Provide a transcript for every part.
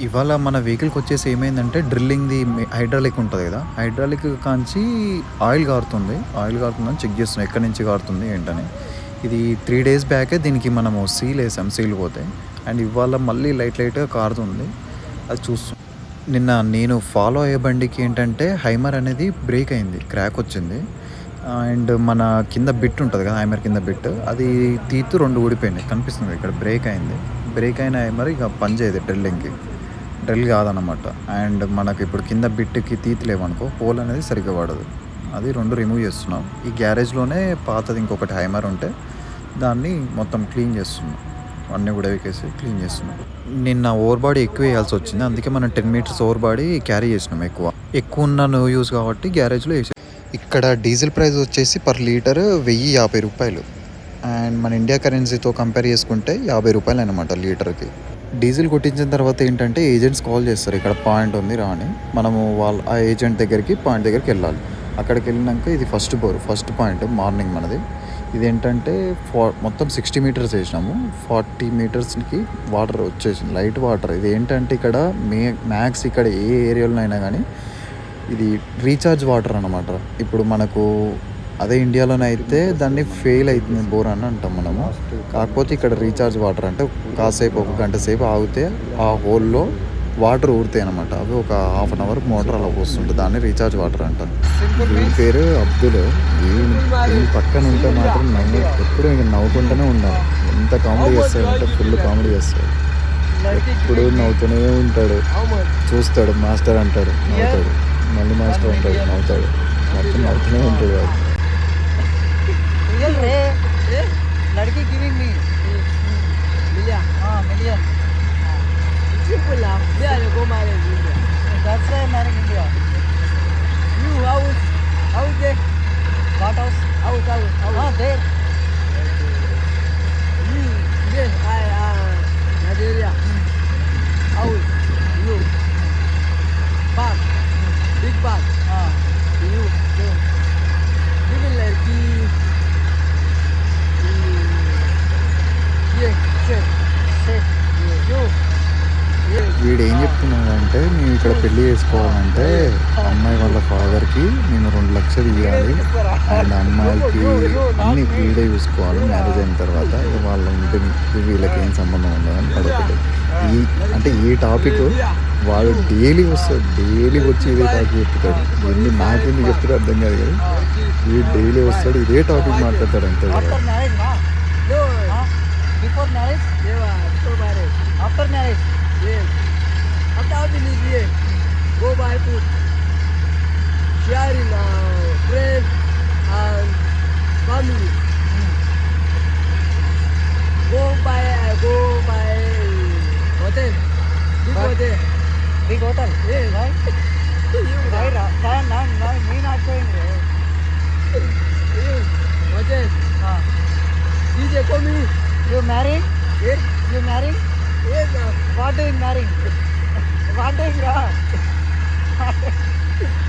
ఇవాళ మన వెహికల్కి వచ్చేసి ఏమైందంటే డ్రిల్లింగ్ది హైడ్రాలిక్ ఉంటుంది కదా. హైడ్రాలిక్ కాంచి ఆయిల్ కారుతుంది ఆయిల్ కారుతుందని చెక్ చేస్తున్నాం. ఎక్కడి నుంచి కారుతుంది ఏంటని. ఇది త్రీ డేస్ బ్యాకే దీనికి మనము సీల్ వేసాం. సీల్ పోతే. అండ్ ఇవాళ మళ్ళీ లైట్ లైట్గా కారుతుంది. అది చూస్తాం నిన్న నేను ఫాలో అయ్యే బండికి ఏంటంటే హైమర్ అనేది బ్రేక్ అయింది. క్రాక్ వచ్చింది. అండ్ మన కింద బిట్ ఉంటుంది కదా హైమర్ కింద బిట్. అది తీతు రెండు ఊడిపోయినాయి కనిపిస్తుంది ఇక్కడ. బ్రేక్ అయింది. బ్రేక్ అయిన హైమర్ ఇక పని చేయదు డ్రిల్లింగ్కి. డ్రిల్ కాదనమాట అండ్ మనకి ఇప్పుడు కింద బిట్కి తీతలేవనుకో పోల్ అనేది సరిగ్గా పడదు అది రెండు రిమూవ్ చేస్తున్నాం. ఈ గ్యారేజ్లోనే పాతది ఇంకొకటి హైమర్ ఉంటే దాన్ని మొత్తం క్లీన్ చేస్తున్నాం. అన్నీ కూడా వేకేసి క్లీన్ చేస్తున్నాం. నిన్న ఓవర్ బాడీ ఎక్కువ వేయాల్సి వచ్చింది. అందుకే మనం ten meters over body carry చేసినాం ఎక్కువ. ఎక్కువ ఉన్న నో యూస్ కాబట్టి గ్యారేజ్లో వేసాం ఇక్కడ డీజిల్ ప్రైస్ వచ్చేసి పర్ లీటర్ వెయ్యి యాభై రూపాయలు. అండ్ మన ఇండియా కరెన్సీతో కంపేర్ చేసుకుంటే యాభై రూపాయలు అనమాట లీటర్కి. డీజిల్ కొట్టించిన తర్వాత ఏంటంటే ఏజెంట్స్ కాల్ చేస్తారు ఇక్కడ పాయింట్ ఉంది రా అని మనము వాళ్ళ ఆ ఏజెంట్ దగ్గరికి పాయింట్ దగ్గరికి వెళ్ళాలి. అక్కడికి వెళ్ళినాక ఇది first bore first point morning మనది. ఇది ఏంటంటే ఫా మొత్తం సిక్స్టీ మీటర్స్ వేసినాము. ఫార్టీ మీటర్స్కి వాటర్ వచ్చేసింది లైట్ వాటర్. ఇది ఏంటంటే ఇక్కడ మే మ్యాక్స్ ఇక్కడ ఏ ఏరియాలో అయినా కానీ ఇది రీఛార్జ్ వాటర్ అనమాట ఇప్పుడు మనకు అదే ఇండియాలోనే అయితే దాన్ని ఫెయిల్ అవుతుంది బోర్ అని అంటాం మనము. కాకపోతే ఇక్కడ రీఛార్జ్ వాటర్ అంటే కాసేపు ఒక గంట సేపు ఆగితే ఆ హోల్లో వాటర్ ఊరుతాయి అనమాట అవి ఒక హాఫ్ అన్ అవర్ మోటార్ అలా వస్తుంటుంది దాన్ని రీఛార్జ్ వాటర్ అంటారు. వీడి పేరు అబ్దుల్. వీడి పక్కన ఉంటే మాత్రం నవ్వు ఎప్పుడు ఇంకా నవ్వుకుంటూనే ఉండాలి. ఎంత కామెడీ చేస్తాడంటే ఫుల్ కామెడీ చేస్తాడు. ఎప్పుడు నవ్వుతూనే ఉంటాడు. చూస్తాడు మాస్టర్ అంటాడు నవ్వుతాడు. మళ్ళీ మాస్టర్ అంటాడు నవ్వుతాడు. మొత్తం నవ్వుతూనే ఉంటాడు వీడు ఏం చెప్తున్నాడంటే మేము ఇక్కడ పెళ్ళి చేసుకోవాలంటే అమ్మాయి వాళ్ళ ఫాదర్కి మేము రెండు లక్షలు ఇవ్వాలి అండ్ అమ్మాయికి అన్ని వీడే చూసుకోవాలి మ్యారేజ్ అయిన తర్వాత. వాళ్ళ ఇంటిని వీళ్ళకి ఏం సంబంధం ఉండదని అడుగుతుంది ఈ అంటే ఈ టాపిక్ వాడు డైలీ వస్తాడు డైలీ వచ్చి ఇదే టాపిక్ చెప్తాడు. ఎన్ని మాటలు చెప్తాడు అర్థం కాదు కదా. ఈ డైలీ వస్తాడు ఇదే టాపిక్ మాట్లాడతాడు అంతే కదా. I'm down in this year, go buy food. Sharing our friends and family. Go buy, uh, I go buy hotel. Big Right. hotel. Big hotel. Yeah, Right? You Right. uh, ನಾನ್- ನಾನ್- ನಾನ್ ಮೀನ್ ಹಾಕ್ತೀನಿ You. Hotel. DJ coming. You marry Yes. You marry Yes. What what you marrying? What doing wrong?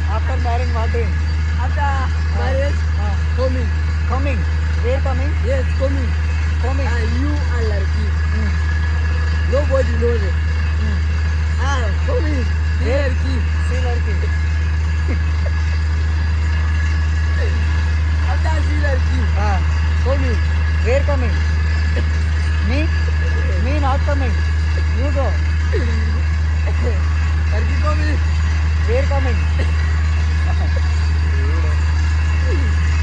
After marrying, what doing? after marriage Uh, coming. coming. Where coming? Yes, coming. Coming. And you are like Mm. Nobody knows it. Mm. Ah, coming. Yeah. Here, key. See लड़की. After see lड़की. हाँ. Coming. Where coming? Me? Me not coming. You go. लड़की coming. Where coming?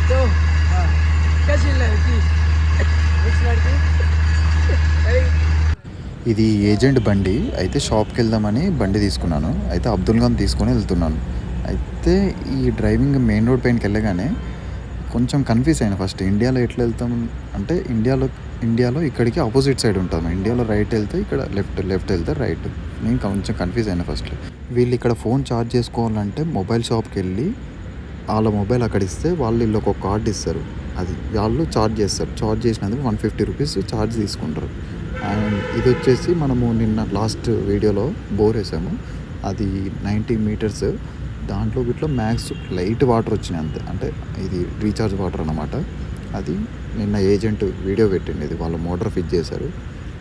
तो हाँ. कैसी लड़की? Which लड़की? अरे, ఇది ఏజెంట్ బండి అయితే షాప్కి వెళ్దామని బండి తీసుకున్నాను అయితే అబ్దుల్ గాన్ తీసుకొని వెళ్తున్నాను అయితే ఈ డ్రైవింగ్ మెయిన్ రోడ్ పైనకి వెళ్ళగానే కొంచెం కన్ఫ్యూజ్ అయినా ఫస్ట్ ఇండియాలో ఎట్లా వెళ్తాం అంటే ఇండియాలో ఇండియాలో ఇక్కడికి ఆపోజిట్ సైడ్ ఉంటాము. ఇండియాలో రైట్ వెళ్తే ఇక్కడ లెఫ్ట్ లెఫ్ట్ వెళ్తే రైట్ నేను కొంచెం కన్ఫ్యూజ్ అయినా ఫస్ట్ వీళ్ళు ఇక్కడ ఫోన్ ఛార్జ్ చేసుకోవాలంటే మొబైల్ షాప్కి వెళ్ళి వాళ్ళ మొబైల్ అక్కడ ఇస్తే వాళ్ళు వీళ్ళు ఒక కార్డు ఇస్తారు. అది వాళ్ళు ఛార్జ్ చేస్తారు. ఛార్జ్ చేసినందుకు వన్ ఫిఫ్టీ రూపీస్ ఛార్జ్ తీసుకుంటారు. అండ్ ఇది వచ్చేసి మనము నిన్న లాస్ట్ వీడియోలో బోర్ వేసాము. అది నైంటీ మీటర్స్ దాంట్లో వీటిలో మ్యాక్స్ లైట్ వాటర్ వచ్చినాయి అంతే. అంటే ఇది రీఛార్జ్ వాటర్ అనమాట అది నిన్న ఏజెంట్ వీడియో పెట్టింది ఇది వాళ్ళ మోటార్ ఫిట్ చేశారు.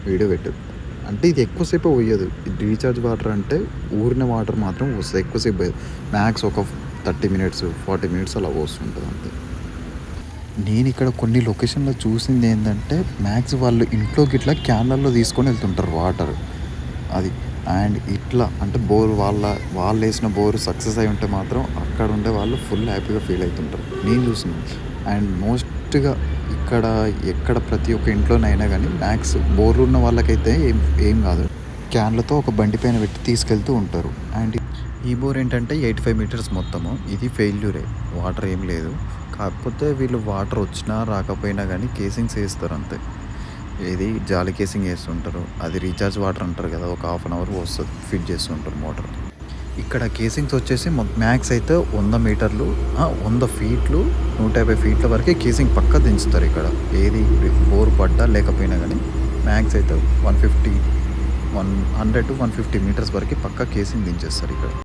వీడియో పెట్టారు అంటే ఇది ఎక్కువసేపు పోయదు. రీఛార్జ్ వాటర్ అంటే ఊరిన వాటర్ మాత్రం వస్తుంది. ఎక్కువసేపు పోయదు. మ్యాక్స్ ఒక థర్టీ మినిట్స్ ఫార్టీ మినిట్స్ అలా వస్తుంటుంది అంతే. నేను ఇక్కడ కొన్ని లొకేషన్లో చూసింది ఏంటంటే మ్యాక్స్ వాళ్ళు ఇంట్లోకి ఇట్లా క్యాన్లల్లో తీసుకొని వెళ్తుంటారు వాటర్. అది. అండ్ ఇట్లా అంటే బోర్ వాళ్ళ వాళ్ళు వేసిన బోర్ సక్సెస్ అయి ఉంటే మాత్రం అక్కడ ఉండే వాళ్ళు ఫుల్ హ్యాపీగా ఫీల్ అవుతుంటారు. నేను చూసిన. అండ్ మోస్ట్గా ఇక్కడ ఎక్కడ ప్రతి ఒక్క ఇంట్లోనైనా కానీ మ్యాక్స్ బోర్ ఉన్న వాళ్ళకైతే ఏం ఏం కాదు. క్యాన్లతో ఒక బండి పైన పెట్టి తీసుకెళ్తూ ఉంటారు. అండ్ ఈ బోర్ ఏంటంటే ఎయిటీ ఫైవ్ మీటర్స్ మొత్తము. ఇది ఫెయిల్యూరే. వాటర్ ఏం లేదు. కాకపోతే వీళ్ళు వాటర్ వచ్చినా రాకపోయినా కానీ కేసింగ్స్ వేస్తారు అంతే. ఇది జాలి కేసింగ్ వేస్తుంటారు. అది రీఛార్జ్ వాటర్ అంటారు కదా ఒక హాఫ్ అన్ అవర్ వస్తుంది ఫిట్ చేస్తుంటారు మోటార్ ఇక్కడ కేసింగ్స్ వచ్చేసి మ్యాక్స్ అయితే వంద మీటర్లు వంద ఫీట్లు నూట యాభై ఫీట్ల వరకే కేసింగ్ పక్క దించుతారు ఇక్కడ. ఏది బోర్ పడ్డా లేకపోయినా కానీ మ్యాక్స్ అయితే one fifty one hundred to one fifty meters వరకు పక్క కేసింగ్ దించేస్తారు ఇక్కడ.